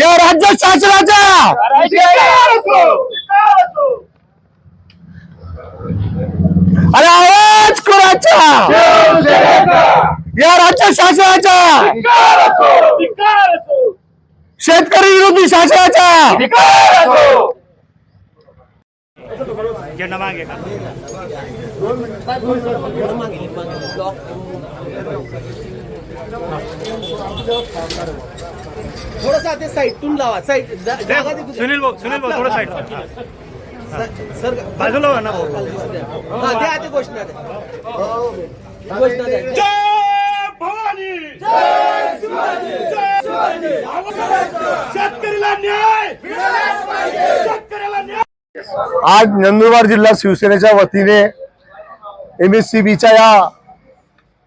या राज्य शासनाच्या! अरे आवाज़ कोणाचा? या राज्य शासनाच्या शेतकरी विरोधी शासनाच्या झेंडा का थोडसा ते साईडतून लावा. साईड जागा दे. सुनील भाऊ सुनील भाऊ थोडं साईड सर बाजूला हो ना भाऊ. हा द्या ते घोषणा द्या. घोषणा द्या. आज नंदुरबार जिल्हा शिवसेनेच्या वतीने एम एस सी बीच्या या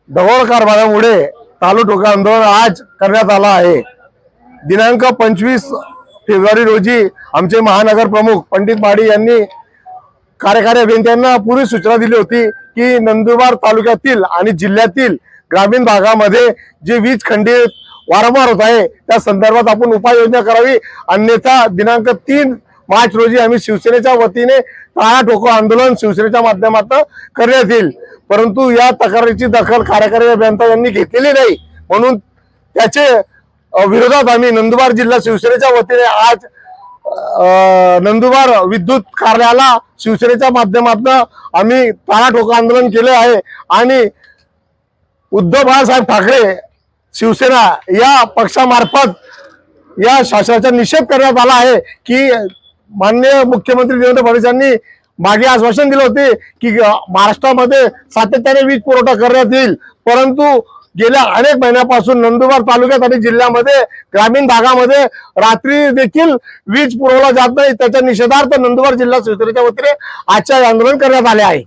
ढवळ कारभारामुळे चालू ठोका आंदोलन आज करण्यात आला आहे. दिनांक पंचवीस फेब्रुवारी रोजी आमचे महानगर प्रमुख पंडित माडी यांनी कार्यकारी अभियंत्यांना पूर्वी सूचना दिली होती की नंदुरबार तालुक्यातील आणि जिल्ह्यातील ग्रामीण भागामध्ये जे वीज खंडित वारंवार होत आहे त्या संदर्भात आपण उपाययोजना करावी. अन्यथा दिनांक तीन मार्च रोजी आम्ही शिवसेनेच्या वतीने टाळा ठोको आंदोलन शिवसेनेच्या माध्यमातून करण्यात येईल. परंतु या तक्रारीची दखल कार्यकारी अभियंता यांनी घेतलेली नाही. म्हणून त्याचे विरोधात आम्ही नंदुरबार जिल्हा शिवसेनेच्या वतीने आज नंदुरबार विद्युत कार्याला शिवसेनेच्या माध्यमातून आम्ही टाळा ठोको आंदोलन केले आहे. आणि उद्धव बाळासाहेब ठाकरे शिवसेना या पक्षामार्फत या शासनाचा निषेध करण्यात आला आहे की माननीय मुख्यमंत्री देवेंद्र फडणवीस यांनी मागे आश्वासन दिले होते की महाराष्ट्रामध्ये सातत्याने वीज पुरवठा करण्यात येईल. परंतु गेल्या अनेक महिन्यापासून नंदुरबार तालुक्यात आणि जिल्ह्यामध्ये ग्रामीण भागामध्ये रात्री देखील वीज पुरवला जात नाही. त्याच्या निषेधार्थ नंदुरबार जिल्हा शिवसेनेच्या वतीने आजच्या आंदोलन करण्यात आले आहे.